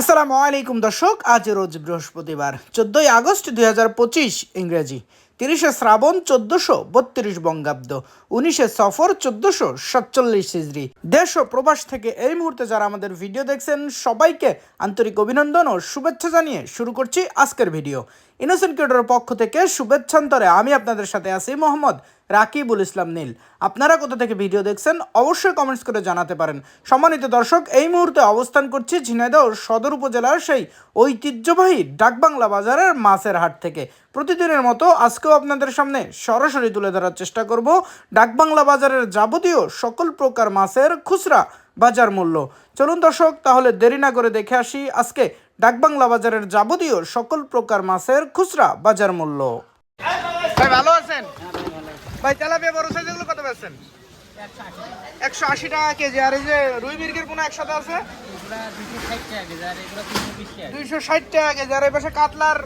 আসসালামু আলাইকুম দর্শক, আজ রোজ বৃহস্পতিবার, চোদ্দই আগস্ট দুই হাজার পঁচিশ, ইংরেজি। তিরিশে শ্রাবণ, চোদ্দশো বত্রিশ বঙ্গাব্দ। উনিশে সফর, চোদ্দশো সাতচল্লিশ হিজড়ি দেশ ও প্রবাস থেকে এই মুহূর্তে যারা আমাদের ভিডিও দেখছেন, সবাইকে আন্তরিক অভিনন্দন ও শুভেচ্ছা জানিয়ে শুরু করছি আজকের ভিডিও। ইনোসেন্ট কিউডের পক্ষ থেকে শুভেচ্ছান্তরে আমি আপনাদের সাথে আছি মোহাম্মদ রাকিবুল ইসলাম নীল। আপনারা কোথা থেকে ভিডিও দেখছেন অবশ্যই কমেন্টস করে জানাতে পারেন। সম্মানিত দর্শক, এই মুহূর্তে অবস্থান করছি ঝিনাইদহ সদর উপজেলার সেই ঐতিহ্যবাহী ডাকবাংলা বাজারের মাছের হাট থেকে। প্রতিদিনের মতো আজকেও আপনাদের সামনে সরাসরি তুলে ধরার চেষ্টা করব ডাকবাংলা বাজারের যাবতীয় সকল প্রকার মাছের খুচরা বাজার মূল্য। চলুন দর্শক, তাহলে দেরি না করে দেখে আসি আজকে ডাকবাংলা বাজারের যাবতীয় সকল প্রকার মাছের খুচরা বাজার মূল্য। ভালো আছেন? ভাই, তেলাপিয়া বড় সাইজ এগুলো কত বেচছেন? একশো আশি টাকা কেজি। আর এই যে রুই মির্গের পোনা একসাথে আছে? দুইশো ষাট টাকা কেজি। আর এই পাশে কাতলার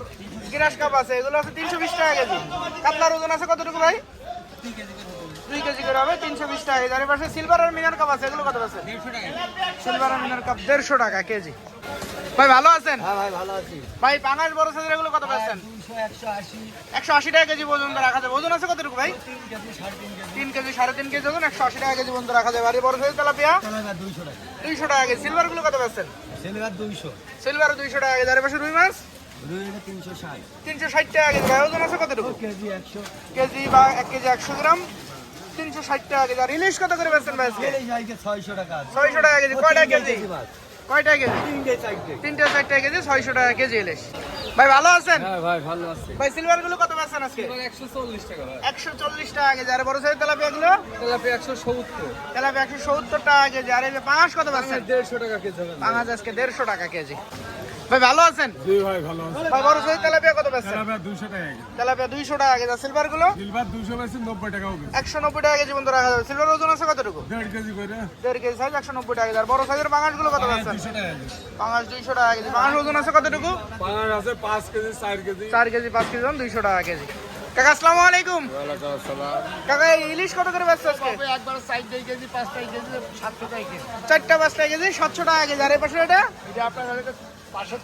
গিরাস কাপ আছে। এগুলো আছে তিনশো বিশ টাকা কেজি। কাতলার ওজন আছে কতটুকু ভাই? দুই কেজি করে হবে তিনশো বিশ টাকা। কেজি আর পাশে সিলভার আর মিনার কাপ আছে এগুলো কত আছে? সিলভার আর মিনার কাপ দেড়শো টাকা কেজি। ভাই ভালো আছেন? হ্যাঁ ভাই ভালো আছি। ভাই পাঙাশ বড় সাইজের এগুলো কত পাচ্ছেন? একশো আশি। টাকা কেজি পর্যন্ত রাখা যাবে। ওজন আছে কতটুকু ভাই? তিন কেজি সাড়ে তিন কেজি। ওজন একশো আশি টাকা কেজি পর্যন্ত রাখা যাবে। আর বড় সাইজ তেলাপিয়া? তেলাপিয়া দুইশো টাকা। দুইশো টাকা কেজি। সিলভারগুলো কত পাচ্ছেন? সিলভার দুইশো। সিলভার দুইশো টাকা কেজি। আর পাশে রুই মাছ? তিনশো ষাট। টাকা কেজি। ওজন আছে কতটুকু? কেজি একশো। কেজি বা এক কেজি একশো গ্রাম। তিনশো ষাট টাকা কেজি। আর ইলিশ কত করে বেচছেন ভাই ছয়শো টাকা ছয়শো টাকা কেজি। কয়টা কেজি? কয়টা কেজি? তিনটে চারটে। কেজি ছয়শো টাকা কেজি ইলিশ। ভাই ভালো আছেন? হ্যাঁ ভাই ভালো আছে। ভাই সিলভারগুলো কত বেচছেন আজকে? একশো চল্লিশ টাকা ভাই। একশো চল্লিশ টাকা কেজি। আর বড় সাইজ তেলাপিয়া গুলো? তেলাপিয়া একশো সত্তর। তেলাপিয়া একশো সত্তর টাকা কেজি। আর এই পাঁচ কত পাচ্ছেন দেড়শো টাকা কেজি হবে। পাঁচ আজকে দেড়শো টাকা কেজি। ভাই ভালো আছেন? জি ভাই ভালো আছে। ভাই বড় সাইজ তেলাপিয়া কত পাচ্ছেন তেলাপিয়া দুশো টাকা কেজি। তেলাপিয়া দুইশো টাকা কেজি। সিলভারগুলো সিলভার দুশো বেশি নব্বই টাকা হবে একশো নব্বই টাকা কেজি পর্যন্ত রাখা যাবে। সিলভার ওজন আছে কতটুকু? দেড় কেজি করে। দেড় কেজি সাইজ একশো নব্বই টাকা কেজি। আর বড় সাইজের পাঁচগুলো কত পাচ্ছেন দুশো টাকা কেজি। পাঁচ দুইশো টাকা কেজি। পাঁচ ওজন আছে কতটুকু? পাঙাশ আছে পাঁচ কেজি চার কেজি। চার কেজি পাঁচ কেজি ওজন দুইশো টাকা কেজি। কাকা আসসালামু আলাইকুম। কাকা ইলিশ কত করে বেচছে আজকে? একবার সাইড দুই কেজি পাঁচটা কেজি সাতশো টাকা কেজি। চারটা পাঁচটা কেজি সাতশো টাকা কেজি। আর এই পাশে এটা? এটা আপনার পাঁচশো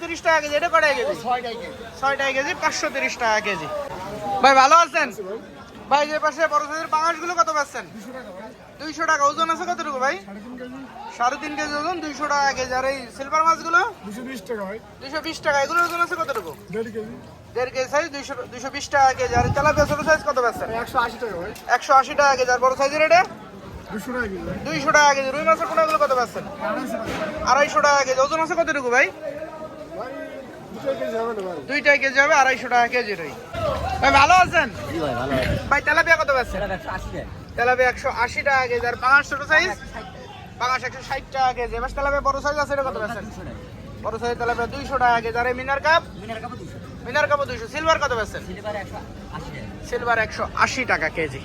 তিরিশ টাকা কেজি। এটা কটাই কেজি ছয় কেজি? ছয় টাকা কেজি। পাঁচশো তিরিশ টাকা কেজি। ভাই ভালো আছেন? ভাই যে পাশে বড় সাইজের কত পাচ্ছেন? দুইশো টাকা। ওজন আছে কতটুকু ভাই? সাড়ে তিন কেজি ওজন দুইশো টাকা কেজি। আর এই সিলভার মাছগুলো? দুশো বিশ টাকা ভাই দুইশো বিশ টাকা। এগুলোর ওজন আছে কতটুকু? দেড় কেজি। দেড় কেজি সাইজ দুইশো দুইশো বিশ টাকা কেজি। আর তেলাপিয়া ছোট সাইজ কত পাচ্ছেন? একশো আশি টাকা ভাই। একশো আশি টাকা কেজি। আর বড় সাইজের এটা? দুশো দুইশো টাকা কেজি রুই মাছের কত পাচ্ছেন? আড়াইশো টাকা। কেজি ওজন আছে কতটুকু ভাই? দুশো কেজি হবে না ভাই দুইটা কেজি হবে আড়াইশো টাকা কেজি রুই। ভাই ভালো আছেন? ভাই ভালো আছে। ভাই তেলাপিয়া কত পাচ্ছেন? তেলাপিয়া একশো আশি টাকা কেজি আর পাঁচ ছোট সাইজ পাঁচ একশো ষাট টাকা। কেজি। এবার তেলাপিয়া বড় সাইজ আছে এটা কত পাচ্ছেন? বড় সাইজ তেলাপিয়া দুইশো টাকা কেজি আর এই মিনার কাপ? মিনার দুশো মিনার দুইশো। সিলভার কত পাচ্ছেন? সিলভার একশো আশি টাকা কেজি।